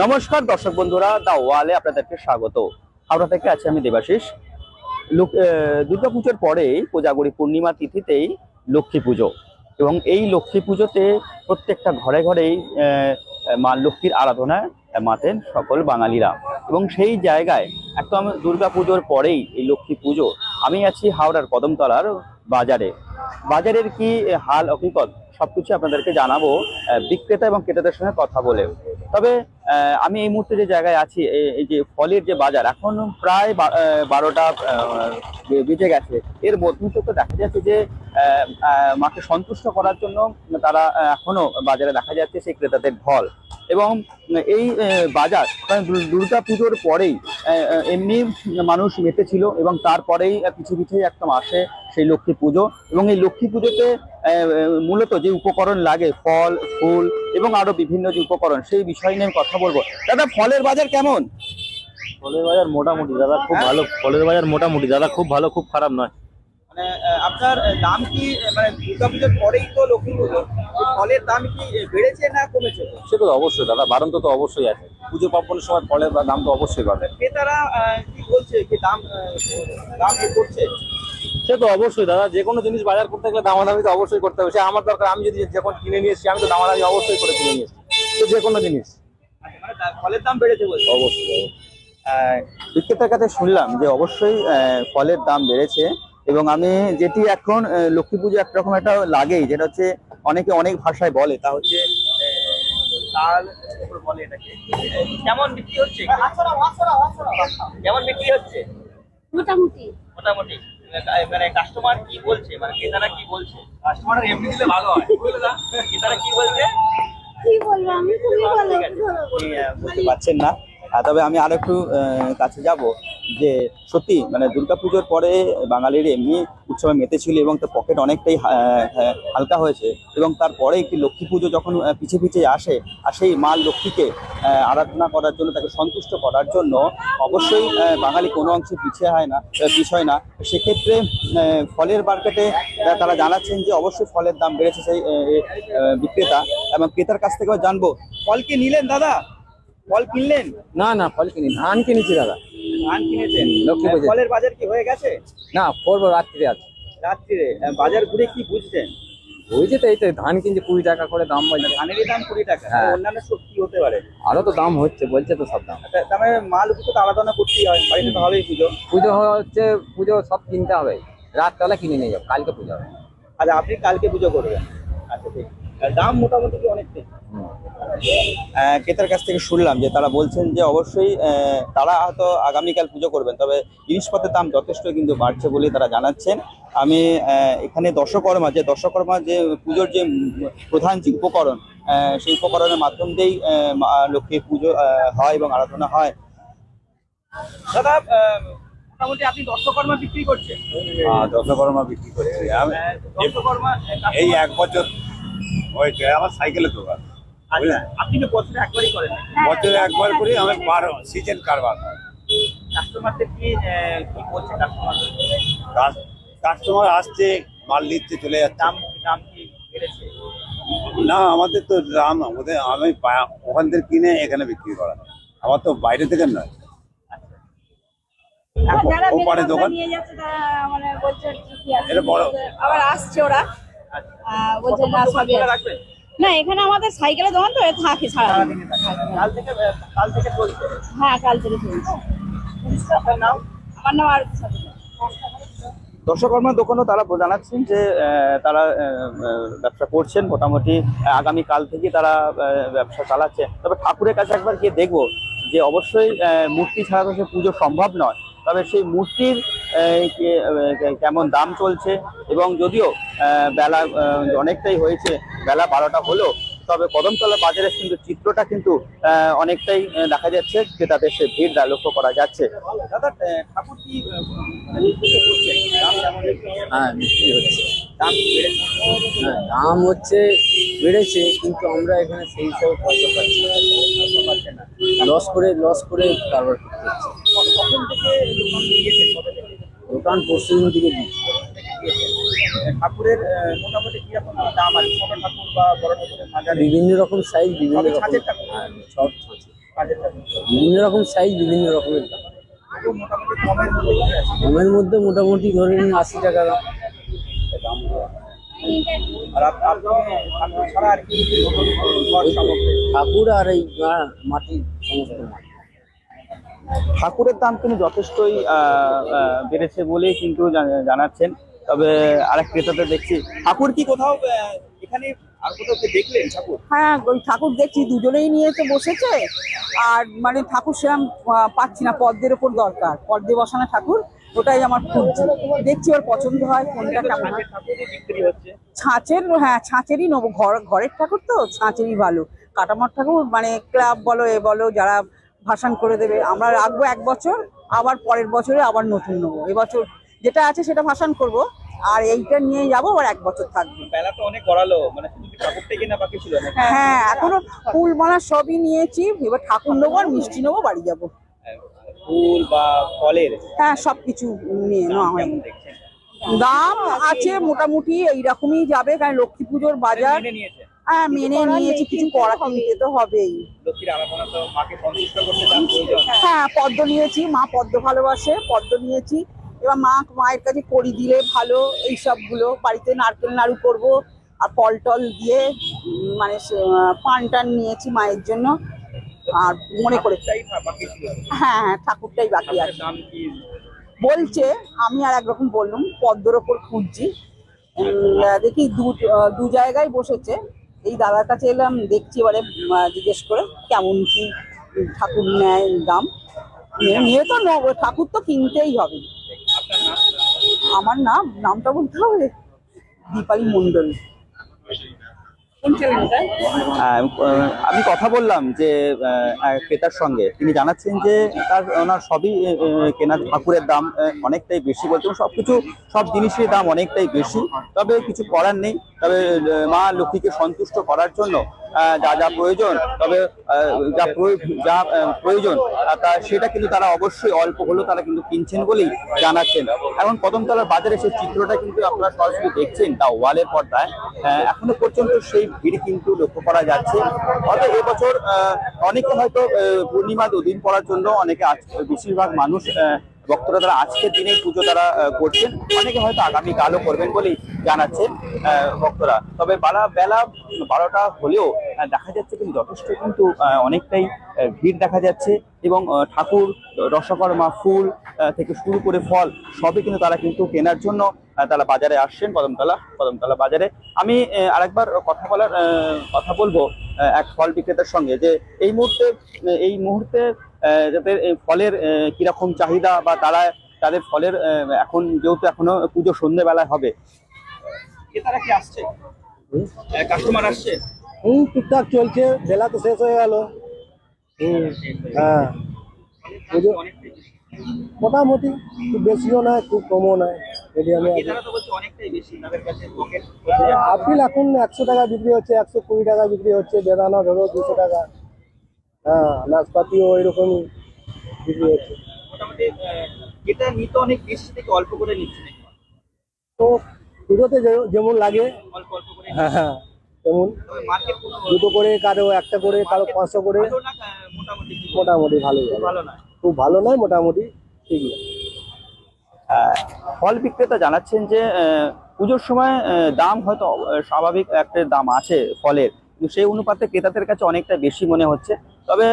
নমস্কার দর্শক বন্ধুরা, দা ওয়ালে আপনাদেরকে স্বাগত। হাওড়া থেকে আছি আমি দেবাশিস। দুর্গাপুজোর পরেই কোজাগরী পূর্ণিমা তিথিতেই লক্ষ্মী পুজো। এবং এই লক্ষ্মী পুজোতে প্রত্যেকটা ঘরে ঘরেই মা লক্ষ্মীর আরাধনায় মাতেন সকল বাঙালিরা। এবং সেই জায়গায় একদম দুর্গা পুজোর পরেই এই লক্ষ্মী পুজো। আমি আছি হাওড়ার কদমতলার বাজারে। বাজারের কি হাল হকিকত সবকিছু আপনাদেরকে জানাব বিক্রেতা এবং ক্রেতাদের সঙ্গে কথা বলে। তবে আমি এই মুহূর্তে যে জায়গায় আছি এই যে ফলের যে বাজার, এখন প্রায় বারোটা বেজে গেছে। এর মধ্যে তো দেখা যাচ্ছে যে মাকে সন্তুষ্ট করার জন্য তারা এখনও বাজারে দেখা যাচ্ছে সেই ক্রেতাদের ঢল। এবং এই বাজার দুর্গা পুজোর পরেই এমনি মানুষ মেতেছিল এবং তারপরেই পিছু পিছিয়ে একদম আসে সেই লক্ষ্মী পুজো। এবং এই লক্ষ্মী পুজোতে মূলত যে উপকরণ লাগে ফল ফুল এবং আরও বিভিন্ন যে উপকরণ সেই বিষয় নিয়ে আমি কথা বলব। দাদা ফলের বাজার কেমন? ফলের বাজার মোটামুটি দাদা খুব? ভালো। ফলের বাজার মোটামুটি দাদা খুব ভালো খুব খারাপ নয়। মানে আপনার দাম কি মানে পরেই তো লক্ষ্মী পুজো ফলের দাম কি বেড়েছে না কমেছে? তো অবশ্যই দাদা বারন্ত তো অবশ্যই আছে। পুজো পার্বণের সময় ফলের দাম তো অবশ্যই বাড়বে। ক্রেতারা আহ, কি বলছে কি দাম দাম করছে? সে তো অবশ্যই দাদা। যে কোনো জিনিস বাজার করতে গেলে দামাদামি তো অবশ্যই করতে হবে। সে আমার দরকার আমি যদি যখন কিনে নিয়ে এসেছি আমি তো দামাদামি অবশ্যই করে কিনে নিয়ে এসেছি। তো যে কোনো জিনিস। আচ্ছা, মানে ফলের দাম বেড়েছে অবশ্যই অবশ্যই। বিক্রেতার কাছে শুনলাম যে অবশ্যই আহ, ফলের দাম বেড়েছে এবং আমি যেটি এখন লক্ষ্মী পুজো একরকম একটা লাগেই যেটা হচ্ছে অনেকে অনেক ভাষায় বলে তা হচ্ছে আহ, তাল বলে এটাকে। কেমন বিক্রি হচ্ছে? কেমন বিক্রি হচ্ছে? মোটামুটি। মোটামুটি। মানে কাস্টমার কি বলছে? মানে ক্রেতারা কি বলছে? কাস্টমার এমনি দিলে ভালো হয়। বুঝলে না? ক্রেতারা কি বলছে? কি বলব? আমি খুবই ভালো বুঝতে পারছেন না? তবে আমি আর একটু কাছে যাব যে সত্যি মানে দুর্গাপুজোর পরে বাঙালির এমনি উৎসবে মেতেছিল এবং তার পকেট অনেকটাই হালকা হয়েছে এবং তারপরে একটি লক্ষ্মী পুজো যখন আহ, পিছে পিছে আসে আর সেই মা লক্ষ্মীকে আরাধনা করার জন্য তাকে সন্তুষ্ট করার জন্য অবশ্যই বাঙালি কোনো অংশে পিছিয়ে হয় না পিছয় না। সেক্ষেত্রে ফলের মার্কেটে তারা জানাচ্ছেন যে অবশ্যই ফলের দাম বেড়েছে সেই বিক্রেতা এবং ক্রেতার কাছ থেকেও জানব। ফল কি নিলেন দাদা? ফল কিনলেন? না না ফল কিনি ধান কিনেছি দাদা। ধান কিনেছেন? লক্ষ্মী ফলের বাজার কি হয়ে গেছে? না করব রাত্রিরে আছে রাত্রিরে। বাজার ঘুরে কি বুঝছেন? বুঝছি তো এই তো ধান কিনছে কুড়ি টাকা করে দাম বলছে। ধানেরই দাম কুড়ি টাকা। হ্যাঁ। অন্যান্য সবজি হতে পারে? আরও তো দাম হচ্ছে বলছে তো সব দাম। তা- তার মানে মাল উপর তো আলাদা করতেই হয়। বাড়িতে তো হবেই পুজো। পুজো হচ্ছে পুজো সব কিনতে হবে। রাতবেলা কিনে নিয়ে যাব কালকে পুজো হবে। আচ্ছা আপনি কালকে পুজো করবেন। আচ্ছা ঠিক। দাম মোটামুটি কি অনেকটাই? আহ, ক্রেতার কাছ থেকে শুনলাম যে তারা বলছেন যে অবশ্যই আহ, তারা হয়তো আগামীকাল পুজো করবেন তবে জিনিসপত্রের দাম যথেষ্ট কিন্তু বাড়ছে বলে তারা জানাচ্ছেন। আমি আহ, এখানে দশকর্মা যে দশকর্মা যে পুজোর যে প্রধান যে উপকরণ আহ, সেই উপকরণের মাধ্যম দিয়েই আহ, মা লক্ষ্মীর পুজো আহ, হয় এবং আরাধনা হয়। দাদা মোটামুটি আপনি দশকর্মা বিক্রি করছেন? দশকর্মা বিক্রি করছি। এই এক বছর হয়েছে আমার সাইকেলের দোকান আচ্ছা, আপনি তো বছরে একবারই করেন হ্যাঁ, বছরে একবার করি আমি বারো সিজন কারবার কাস্টমারদের কি কি বলছে কাস্টমার কাস্টমার আসছে মাল নিচ্ছে চলে যাচ্ছে। দাম দাম কি বেড়েছে? না আমাদের তো দাম ওদের আমি ওখান থেকে কিনে এখানে বিক্রি করা। আমার তো বাইরে থেকে নয়। যারা ও মেরে পারে মাথা দোকান? নিয়ে যাচ্ছে তারা মানে বলছে ঠিকই আছে? এটা বড়। আবার আসছে ওরা। বলছে না সবই এখানে আমাদের সাইকেলের দোকান তো থাকে সারাদিন। কাল থেকে কাল থেকে চলছে? হ্যাঁ কাল থেকে চলছে। আপনার নাম? আমার নাম আর দর্শকর্মার দোকানও তারা জানাচ্ছেন যে তারা ব্যবসা করছেন মোটামুটি। আগামী কাল থেকে তারা ব্যবসা চালাচ্ছে। তবে ঠাকুরের কাছে একবার গিয়ে দেখব যে অবশ্যই আহ, মূর্তি ছাড়া তো সে পুজো সম্ভব নয়। তবে সেই মূর্তির কেমন দাম চলছে এবং যদিও বেলা অনেকটাই হয়েছে, বেলা বারোটা হলো, তবে কদমতলা বাজারের কিন্তু চিত্রটা কিন্তু অনেকটাই দেখা যাচ্ছে ক্রেতাদের সে ভিড় লক্ষ্য করা যাচ্ছে। হ্যাঁ হচ্ছে। হ্যাঁ দাম হচ্ছে, বেড়েছে, কিন্তু আমরা এখানে সেই হিসাবে পাচ্ছি না। লস করে লস করে কারবার করতে হচ্ছে। কখন থেকে দোকান দিয়েছে কবে থেকে? দোকান পরশু দিকে ঠাকুরের মোটামুটি কীরকম দাম আছে? ছোট ঠাকুর বা বড় ঠাকুরের বিভিন্ন রকম সাইজ বিভিন্ন রকম? হ্যাঁ, সব ছাঁচের। বিভিন্ন রকম সাইজ বিভিন্ন রকমের দাম। কমের মধ্যে মোটামুটি ধরে নিন আশি টাকা দাম। ঠাকুর আর এই মাটির সমস্ত মাটি ঠাকুরের দাম কিন্তু যথেষ্টই বেড়েছে বলেই কিন্তু জানাচ্ছেন। তবে আরেক ক্রেতাদের দেখছি ঠাকুর কি কোথাও এখানে আর কোথাও দেখলেন ঠাকুর? হ্যাঁ ওই ঠাকুর দেখছি দুজনেই নিয়ে তো বসেছে। আর মানে ঠাকুর সেরকম পাচ্ছি না পদ্মের ওপর দরকার। পদ্মে বসানো ঠাকুর ওটাই আমার খুঁজছি। দেখছি ওর পছন্দ হয় কোনটা কেমন হয়। ছাঁচের হ্যাঁ ছাঁচেরই নেব ঘর ঘরের ঠাকুর তো ছাঁচেরই ভালো। কাটামার ঠাকুর মানে ক্লাব বলো এ বলো যারা ভাসান করে দেবে। আমরা রাখব এক বছর আবার পরের বছরে আবার নতুন নেব। এবছর যেটা আছে সেটা ভাসান করব আর এইটা নিয়ে যাব আবার এক বছর থাকবে। বেলা তো অনেক গড়ালো মানে? হ্যাঁ এখনও ফুল মালা সবই নিয়েছি এবার ঠাকুর নেব আর মিষ্টি নেব বাড়ি যাব। হ্যাঁ, ফুল বা ফলের? হ্যাঁ সবকিছু নিয়ে নেওয়া দাম আছে মোটামুটি এইরকমই যাবে কারণ লক্ষ্মী পুজোর বাজার নিয়েছে? হ্যাঁ মেনে নিয়েছি কিছু করা কিনতে তো হবেই। প্রয়োজন। হ্যাঁ পদ্ম নিয়েছি মা পদ্ম ভালোবাসে পদ্ম নিয়েছি। এবার মা মায়ের কাছে করি দিলে ভালো এই সবগুলো। বাড়িতে নারকেল নাড়ু করব আর ফল টল দিয়ে মানে সে- পান টান নিয়েছি মায়ের জন্য। আর মনে করে হ্যাঁ হ্যাঁ ঠাকুরটাই বাকি আছে। কি? বলছে আমি আর একরকম বললাম পদ্মর ওপর খুঁজছি। দেখি দু দু জায়গায় বসেছে। এই দাদার কাছে এলাম দেখছি এবারে জিজ্ঞেস করে কেমন কি ঠাকুর নেয় দাম। নিয়ে- তো নেব ঠাকুর তো কিনতেই হবে। আমার নাম নামটা বলতে হবে? দীপালি মণ্ডল। আহ, আমি কথা বললাম যে ক্রেতার সঙ্গে। তিনি জানাচ্ছেন যে, তার, ওনার সবই কেনা ঠাকুরের দাম অনেকটাই বেশি বলতে সব কিছু সব জিনিসের দাম অনেকটাই বেশি। তবে কিছু করার নেই। তবে মা লক্ষ্মীকে সন্তুষ্ট করার জন্য যা যা প্রয়োজন, তবে যা যা প্রয়োজন তা সেটা কিন্তু তারা অবশ্যই অল্প হলেও তারা কিন্তু কিনছেন বলেই জানাচ্ছেন। এখন কদমতলার বাজারে সেই চিত্রটা কিন্তু আপনারা সরাসরি দেখছেন, তা ওয়ালের পর্দায়। এখনও পর্যন্ত সেই ভিড় কিন্তু লক্ষ্য করা যাচ্ছে। অর্থাৎ এবছর অনেকে হয়তো পূর্ণিমা দুদিন পড়ার জন্য অনেকে বেশিরভাগ মানুষ ভক্তরা তারা আজকের দিনেই পুজো তারা করছেন। অনেকে হয়তো আগামীকালও করবেন বলেই জানাচ্ছেন ভক্তরা। তবে বেলা বেলা বারোটা হলেও দেখা যাচ্ছে কিন্তু যথেষ্ট কিন্তু অনেকটাই ভিড় দেখা যাচ্ছে এবং ঠাকুর রসকর্মা ফুল থেকে শুরু করে ফল, সবই কিন্তু তারা কিন্তু কেনার জন্য তারা বাজারে আসছেন, কদমতলা কদমতলা বাজারে। আমি আরেকবার কথা বলার কথা বলব এক ফল বিক্রেতার সঙ্গে, যে এই মুহূর্তে এই মুহূর্তে যাদের ফলের কীরকম চাহিদা বা তারা, তাদের ফলের এখন যেহেতু এখনও পুজো সন্ধ্যেবেলায় হবে ক্রেতারা কি আসছে? কাস্টমার আসছে? হুম টুকটাক চলছে বেলা তো শেষ হয়ে গেল। হুম হ্যাঁ। মোটামুটি খুব বেশিও নয় খুব কমও নয়। মিডিয়ামে আপেল এখন একশো টাকা বিক্রি হচ্ছে একশো কুড়ি টাকা বিক্রি হচ্ছে বেদানা ধরো দুশো টাকা। হ্যাঁ নাশপাতিও ওই রকমই বিক্রি হচ্ছে। মোটামুটি আহ, নিতে অনেক বেশি থেকে অল্প করে নিচ্ছে তো পুজোতে যেমন লাগে। হ্যাঁ হ্যাঁ দুটো করে কারও একটা করে কারও পাঁচশো করে। মোটামুটি? ভালোই খুব ভালো নয় মোটামুটি আছে। আহ, ফল বিক্রেতা জানাচ্ছেন যে পুজোর সময় দাম হয়তো স্বাভাবিক একটা দাম আছে ফলের। সেই অনুপাতে ক্রেতাদের কাছে অনেকটা বেশি মনে হচ্ছে। তবে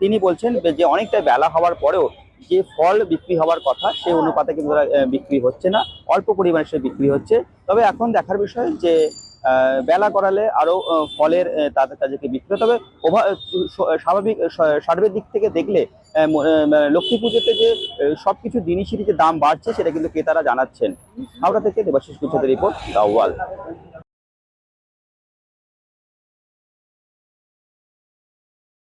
তিনি বলছেন যে অনেকটা বেলা হওয়ার পরেও যে ফল বিক্রি হওয়ার কথা সেই অনুপাতে কিন্তু বিক্রি হচ্ছে না। অল্প পরিমাণে সে বিক্রি হচ্ছে। তবে এখন দেখার বিষয় যে বেলা করালে আরও ফলের তাদের তাদেরকে বিক্রি। তবে স্বাভাবিক আহ, সার্বিক দিক থেকে দেখলে আহ, ম- আহ, লক্ষ্মী পুজোতে যে সব কিছু জিনিসেরই যে দাম বাড়ছে সেটা কিন্তু ক্রেতারা জানাচ্ছেন। হাওড়া থেকে দেবাশিস গুচ্ছদের রিপোর্ট দা ওয়াল